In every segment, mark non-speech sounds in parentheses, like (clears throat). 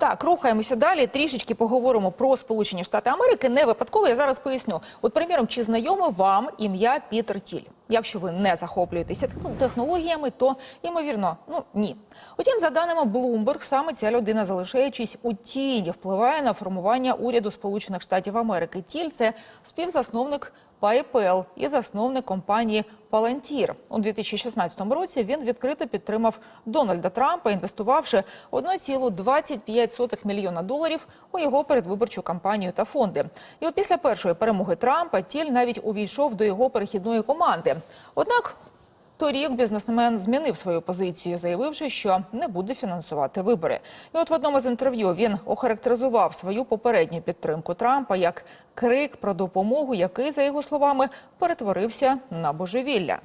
Так, рухаємося далі. Трішечки поговоримо про Сполучені Штати Америки. Не випадково. Я зараз поясню. От, приміром, чи знайоме вам ім'я Пітер Тіль? Якщо ви не захоплюєтеся технологіями, то ймовірно, ну ні. Утім, за даними Bloomberg, саме ця людина, залишаючись у тіні, впливає на формування уряду Сполучених Штатів Америки. Тіль це співзасновник PayPal і засновник компанії Palantir. У 2016 році він відкрито підтримав Дональда Трампа, інвестувавши 1,25 мільйона доларів у його передвиборчу кампанію та фонди. І от після першої перемоги Трампа Тіль навіть увійшов до його перехідної команди. Однак Торік бізнесмен змінив свою позицію, заявивши, що не буде фінансувати вибори. І от в одному з інтерв'ю він охарактеризував свою попередню підтримку Трампа як крик про допомогу, який, за його словами, перетворився на божевілля.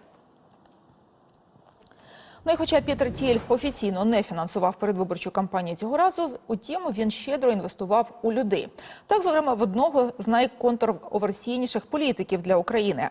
Ну і хоча Пітер Тіль офіційно не фінансував передвиборчу кампанію цього разу, утім він щедро інвестував у людей. Так, зокрема, в одного з найконтроверсійніших політиків для України.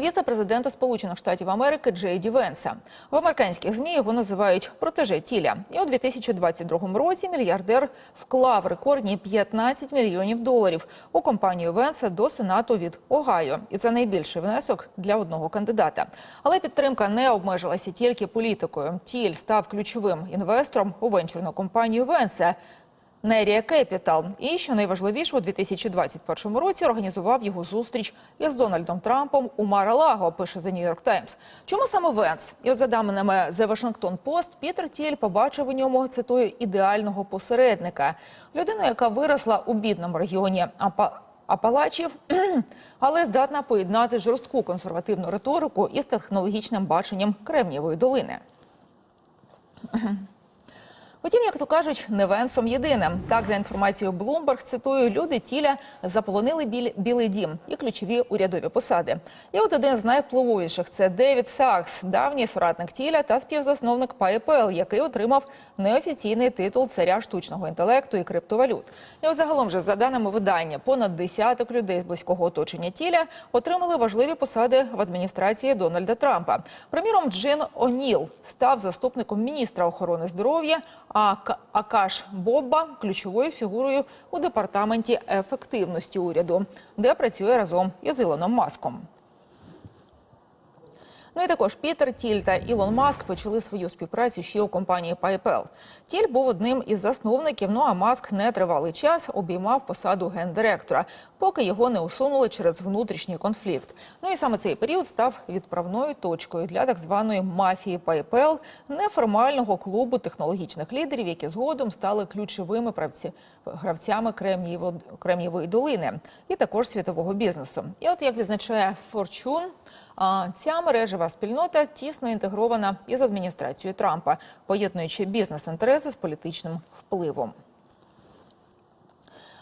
Віце-президента Сполучених Штатів Америки Джей Ді Венса. В американських змі його називають протеже тіля. І у 2022 році мільярдер вклав рекордні 15 мільйонів доларів у компанію Венса до сенату від Огайо. І це найбільший внесок для одного кандидата. Але підтримка не обмежилася тільки політикою. Тіль став ключовим інвестором у венчурну компанію Венса. Нерія Кепітал. І що найважливіше, у 2021 році організував його зустріч із Дональдом Трампом у Мара-Лаго, пише The New York Times. Чому саме Венс? І от за даними The Washington Post, Пітер Тіль побачив у ньому, цитую, ідеального посередника. Людину, яка виросла у бідному регіоні Апа... Апалачів, (clears throat) але здатна поєднати жорстку консервативну риторику із технологічним баченням Кремнієвої долини. Втім, як то кажуть, не Венсом єдиним. Так, за інформацією Bloomberg, цитую, люди тіля заполонили біль... білий дім і ключові урядові посади. І от один з найвпливовіших це Девід Сакс, давній соратник тіля та співзасновник PayPal, який отримав неофіційний титул царя штучного інтелекту і криптовалют. І от загалом же, за даними видання, понад десяток людей з близького оточення тіля отримали важливі посади в адміністрації Дональда Трампа. Приміром, Джин О'Ніл став заступником міністра охорони здоров'я. А Акаш Бобба ключовою фігурою у департаменті ефективності уряду, де працює разом із Ілоном Маском. Ну і також Пітер Тіль та Ілон Маск почали свою співпрацю ще у компанії PayPal. Тіль був одним із засновників. Ну а Маск нетривалий час обіймав посаду гендиректора, поки його не усунули через внутрішній конфлікт. Ну і саме цей період став відправною точкою для так званої мафії PayPal, неформального клубу технологічних лідерів, які згодом стали ключовими правці- гравцями Кремнієво- Кремнієвої долини і також світового бізнесу. І от як відзначає а ця мережева спільнота тісно інтегрована із адміністрацією Трампа, поєднуючи бізнес-інтереси з політичним впливом.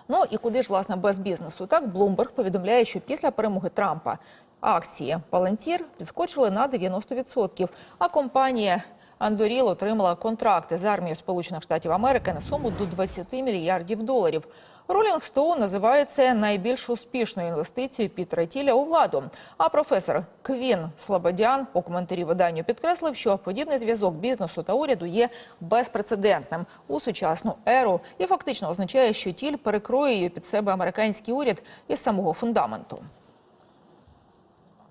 Ну і куди ж власне без бізнесу? Так Блумберг повідомляє, що після перемоги Трампа акції Palantir підскочили на 90%, а компанія Андоріл отримала контракти з армією Сполучених Штатів Америки на суму до 20 мільярдів доларів. Rolling Stone називає це найбільш успішною інвестицією Пітера Тіля у владу. А професор Квін Слободян у коментарі виданню підкреслив, що подібний зв'язок бізнесу та уряду є безпрецедентним у сучасну еру і фактично означає, що тіль перекроює під себе американський уряд із самого фундаменту.